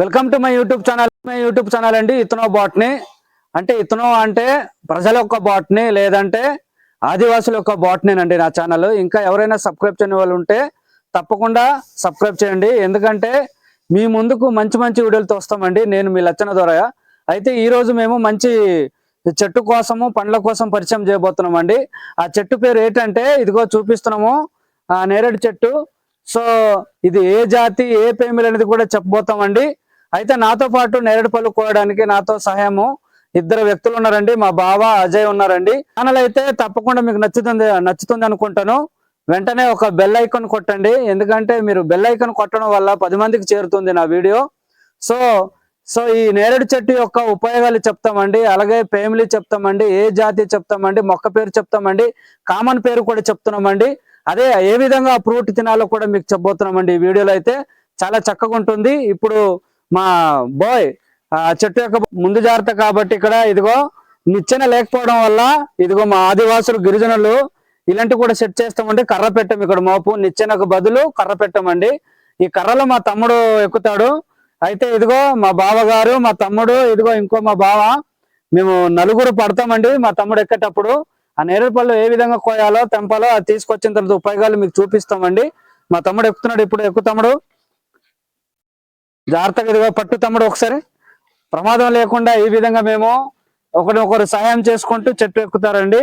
Welcome to my YouTube channel my YouTube channel అండి ఇతనో botany అంటే ఇతనో అంటే ప్రజల యొక్క బాట్ని లేదంటే ఆదివాసుల యొక్క బాట్నేనండి నా ఛానల్ ఇంకా ఎవరైనా సబ్స్క్రైబ్ చేయని వాళ్ళు ఉంటే తప్పకుండా సబ్స్క్రైబ్ చేయండి. ఎందుకంటే మీ ముందుకు మంచి మంచి వీడియోలతో వస్తామండి. నేను మీ లచ్చన ద్వారా అయితే ఈరోజు మేము మంచి చెట్టు కోసము పండ్ల కోసం పరిచయం చేయబోతున్నామండి. ఆ చెట్టు పేరు ఏంటంటే ఇదిగో చూపిస్తున్నాము. ఆ నేరేడు చెట్టు. సో ఇది ఏ జాతి ఏ పేమిలు అనేది కూడా చెప్పబోతామండి. అయితే నాతో పాటు నేరేడు పళ్ళు కోయడానికి నాతో సహాయము ఇద్దరు వ్యక్తులు ఉన్నారండి. మా బావ అజయ్ ఉన్నారండి. ఛానల్ అయితే తప్పకుండా మీకు నచ్చుతుంది నచ్చుతుంది అనుకుంటాను. వెంటనే ఒక బెల్ ఐకాన్ కొట్టండి. ఎందుకంటే మీరు బెల్ ఐకాన్ కొట్టడం వల్ల పది మందికి చేరుతుంది నా వీడియో. సో సో ఈ నేరేడు చెట్టు యొక్క ఉపయోగాలు చెప్తామండి. అలాగే ఫ్యామిలీ చెప్తామండి. ఏ జాతి చెప్తామండి. మొక్క పేరు చెప్తామండి. కామన్ పేరు కూడా చెప్తున్నామండి. అదే ఏ విధంగా ఫ్రూట్ తినాలో కూడా మీకు చెప్పబోతున్నామండి ఈ వీడియోలో అయితే. చాలా చక్కగా ఉంటుంది. ఇప్పుడు మా బాయ్ ఆ చెట్టు యొక్క ముందు జాగ్రత్త కాబట్టి ఇక్కడ ఇదిగో నిచ్చెన లేకపోవడం వల్ల ఇదిగో మా ఆదివాసులు గిరిజనులు ఇలాంటి కూడా సెట్ చేస్తామండి. కర్ర పెట్టం ఇక్కడ మోపు. నిచ్చెనకు బదులు కర్ర పెట్టమండి. ఈ కర్రలో మా తమ్ముడు ఎక్కుతాడు. అయితే ఇదిగో మా బావగారు మా తమ్ముడు ఇదిగో ఇంకో మా బావ మేము నలుగురు పడతామండి మా తమ్ముడు ఎక్కేటప్పుడు. ఆ నేరేడు పళ్ళు ఏ విధంగా కోయాలో తెంపాలో అది తీసుకొచ్చిన తర్వాత ఉపయోగాలు మీకు చూపిస్తామండి. మా తమ్ముడు ఎక్కుతున్నాడు ఇప్పుడు ఎక్కు తమ్ముడు జాగ్రత్తగా ఇదిగో పట్టు తమ్ముడు ఒకసారి. ప్రమాదం లేకుండా ఈ విధంగా మేము ఒకరినొకరు ఒకరు సహాయం చేసుకుంటూ చెట్టు ఎక్కుతారండి.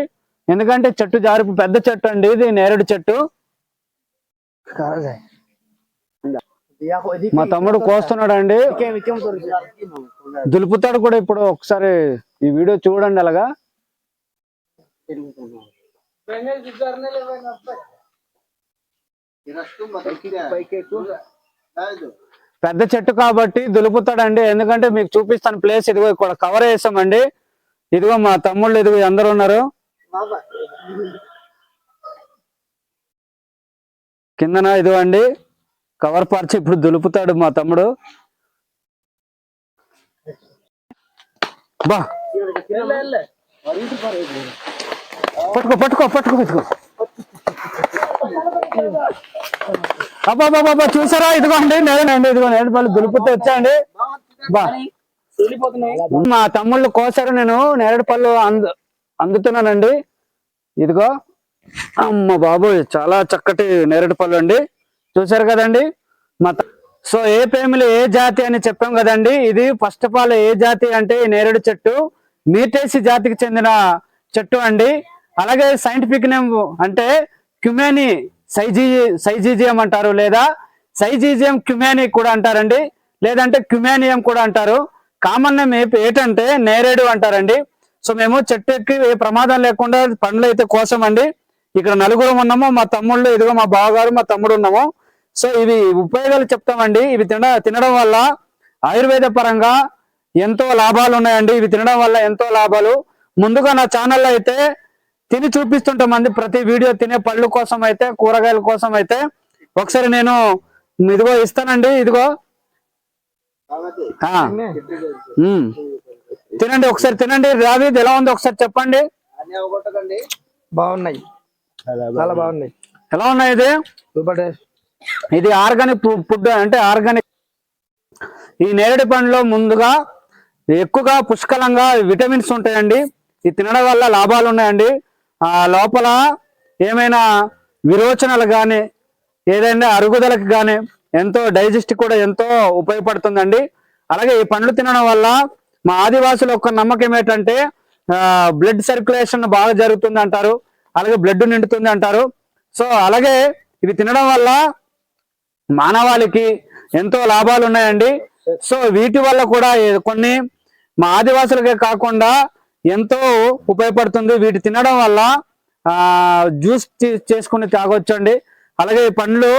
ఎందుకంటే చెట్టు జారి పెద్ద చెట్టు అండి ఇది నేరేడు చెట్టు. మా తమ్ముడు కోస్తున్నాడు అండి దులుపుతాడు కూడా ఇప్పుడు ఒకసారి ఈ వీడియో చూడండి అలాగా. పెద్ద చెట్టు కాబట్టి దులుపుతాడండి. ఎందుకంటే మీకు చూపిస్తాను ప్లేస్. ఇదిగో ఇక్కడ కవర్ వేసామండి. ఇదిగో మా తమ్ముళ్ళు ఇదిగో అందరు ఉన్నారు. కిందన ఇదిగో అండి కవర్ పరిచి ఇప్పుడు దులుపుతాడు మా తమ్ముడు. బా. పట్టుకో పట్టుకో పట్టుకో పట్టుకో. అబ్బా బాబా చూసారా? ఇదిగోండి నేనండి ఇదిగో నేను పళ్ళు దులుపుతూ వచ్చాండి బా. మా తమ్ముళ్ళు కోసారు నేను నేరేడు పళ్ళు అందు అందుతున్నానండి. ఇదిగో. అమ్మ బాబు చాలా చక్కటి నేరేడు పళ్ళు అండి. చూసారు కదండి? మా త- సో ఏ పేమిలి ఏ జాతి అని చెప్పాం కదండి? ఇది ఫస్ట్ ఆఫ్ ఆల్ ఏ జాతి అంటే నేరేడు చెట్టు మీటేసి జాతికి చెందిన చెట్టు అండి. అలాగే సైంటిఫిక్ నేమ్ అంటే క్యుమేని సైజీ సైజీజియం అంటారు లేదా సైజీజియం క్యుమేని కూడా అంటారండి. లేదంటే క్యుమేనియం కూడా అంటారు. కామన్ నేమ్ ఏంటంటే నేరేడు అంటారండి. సో మేము చెట్టు ఎక్కి ఏ ప్రమాదం లేకుండా పండ్లు అయితే కోసమండి. ఇక్కడ నలుగురు ఉన్నాము మా తమ్ముళ్ళు ఇదిగో మా బావగారు మా తమ్ముడు ఉన్నాము. సో ఇవి ఉపయోగాలు చెప్తామండి. ఇవి తిన తినడం వల్ల ఆయుర్వేద పరంగా ఎంతో లాభాలు ఉన్నాయండి. ఇవి తినడం వల్ల ఎంతో లాభాలు. ముందుగా నా ఛానల్లో అయితే తిని చూపిస్తుంటామండి ప్రతి వీడియో తినే పళ్ళు కోసం అయితే కూరగాయల కోసం అయితే. ఒకసారి నేను ఇదిగో ఇస్తానండి ఇదిగో. తినండి ఒకసారి తినండి. రావి ఎలా ఉంది ఒకసారి చెప్పండి. బాగున్నాయి. చాలా బాగున్నాయి. ఎలా ఉన్నాయి ఇది? ఇది ఆర్గానిక్ ఫుడ్ అంటే ఆర్గానిక్. ఈ నేరేడు పండులో ముందుగా ఎక్కువగా పుష్కలంగా విటమిన్స్ ఉంటాయండి. ఇది తినడం వల్ల లాభాలు ఉన్నాయండి. ఆ లోపల ఏమైనా విరోచనలు కానీ ఏదైనా అరుగుదలకు కానీ ఎంతో డైజెస్ట్ కూడా ఎంతో ఉపయోగపడుతుందండి. అలాగే ఈ పండ్లు తినడం వల్ల మా ఆదివాసుల యొక్క నమ్మకం ఏంటంటే బ్లడ్ సర్క్యులేషన్ బాగా జరుగుతుంది అంటారు. అలాగే బ్లడ్ నిండుతుంది అంటారు. సో అలాగే ఇవి తినడం వల్ల మానవాళికి ఎంతో లాభాలు ఉన్నాయండి. సో వీటి వల్ల కూడా కొన్ని మా ఆదివాసులకే కాకుండా ఎంతో ఉపయోగపడుతుంది. వీటి తినడం వల్ల జ్యూస్ చేసుకుని తాగొచ్చండి. అలాగే ఈ పండ్లు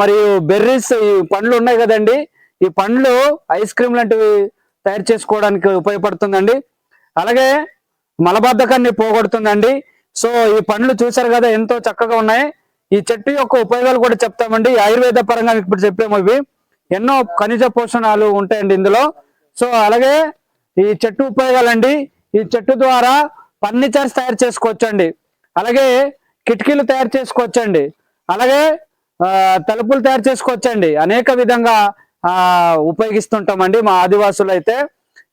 మరియు బెర్రీస్ ఈ పండ్లు ఉన్నాయి కదండి. ఈ పండ్లు ఐస్ క్రీమ్ లాంటివి తయారు చేసుకోవడానికి ఉపయోగపడుతుందండి. అలాగే మలబద్ధకాన్ని పోగొడుతుందండి. సో ఈ పండ్లు చూసారు కదా ఎంతో చక్కగా ఉన్నాయి. ఈ చెట్టు యొక్క ఉపయోగాలు కూడా చెప్తామండి. ఆయుర్వేద పరంగా మీకు ఇప్పుడు చెప్పాము ఇవి. ఎన్నో ఖనిజ పోషణాలు ఉంటాయండి ఇందులో. సో అలాగే ఈ చెట్టు ఉపయోగాలండి. ఈ చెట్టు ద్వారా ఫర్నిచర్స్ తయారు చేసుకోవచ్చండి. అలాగే కిటికీలు తయారు చేసుకోవచ్చండి. అలాగే తలుపులు తయారు చేసుకోవచ్చండి. అనేక విధంగా ఉపయోగిస్తుంటామండి మా ఆదివాసులు అయితే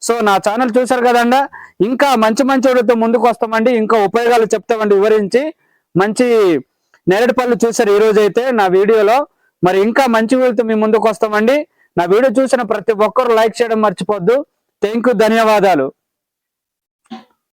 సో నా ఛానల్ చూసారు కదండి? ఇంకా మంచి మంచి వాటితో ముందుకు వస్తామండి. ఇంకా ఉపయోగాలు చెప్తామండి వివరించి. మంచి నేరేడు పళ్ళు చూసారు ఈరోజు అయితే నా వీడియోలో. మరి ఇంకా మంచి వీడితో మీ ముందుకు వస్తామండి. నా వీడియో చూసిన ప్రతి ఒక్కరు లైక్ చేయడం మర్చిపోద్దు. థ్యాంక్ ధన్యవాదాలు.